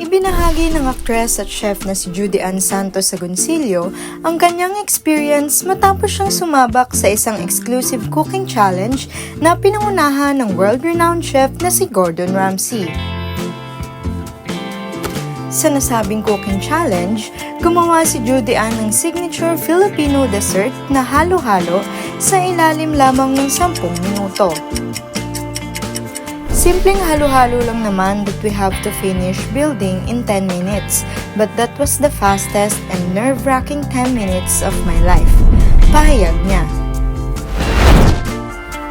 Ibinahagi ng actress at chef na si Judy Ann Santos Agoncillo ang kanyang experience matapos siyang sumabak sa isang exclusive cooking challenge na pinangunahan ng world-renowned chef na si Gordon Ramsay. Sa nasabing cooking challenge, gumawa si Judy Ann ng signature Filipino dessert na halo-halo sa ilalim lamang ng 10 minuto. Simpleng halo-halo lang naman that we have to finish building in 10 minutes, but that was the fastest and nerve-wracking 10 minutes of my life. Pahayag niya.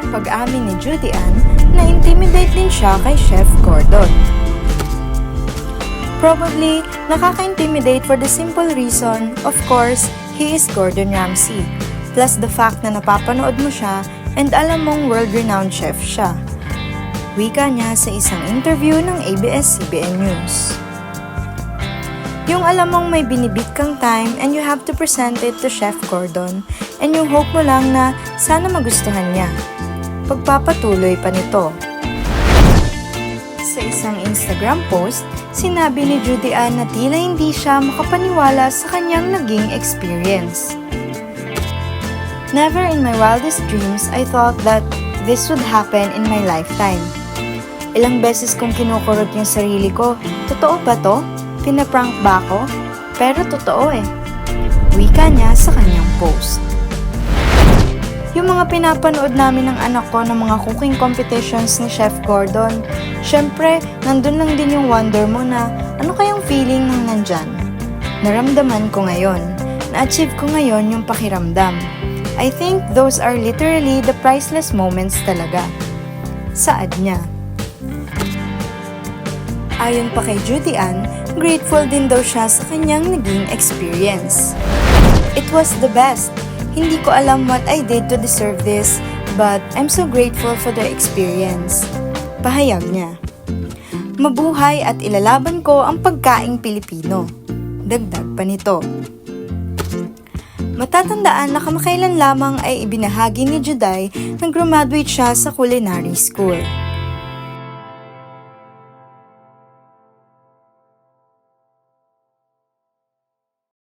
Pag-amin ni Judy Ann, na-intimidate din siya kay Chef Gordon. Probably, nakaka-intimidate for the simple reason, of course, he is Gordon Ramsay. Plus the fact na napapanood mo siya and alam mong world-renowned chef siya. Wika niya sa isang interview ng ABS-CBN News. Yung alam mong may binibit kang time and you have to present it to Chef Gordon and yung hope mo lang na sana magustuhan niya. Pagpapatuloy pa nito. Sa isang Instagram post, sinabi ni Judy Ann na tila hindi siya makapaniwala sa kanyang naging experience. Never in my wildest dreams I thought that this would happen in my lifetime. Ilang beses kong kinukurot yung sarili ko. Totoo ba to? Pinaprank ba ako? Pero totoo eh. Wika niya sa kanyang post. Yung mga pinapanood namin ng anak ko ng mga cooking competitions ni Chef Gordon, syempre, nandun lang din yung wonder mo na ano kayang feeling ng nandyan. Naramdaman ko ngayon. Na-achieve ko ngayon yung pakiramdam. I think those are literally the priceless moments talaga. Saad niya. Ayon pa kay Judy Ann, grateful din daw siya sa kanyang naging experience. It was the best. Hindi ko alam what I did to deserve this, but I'm so grateful for the experience. Pahayag niya. Mabuhay at ilalaban ko ang pagkaing Pilipino. Dagdag pa nito. Matatandaan na kamakailan lamang ay ibinahagi ni Juday na graduate siya sa culinary school.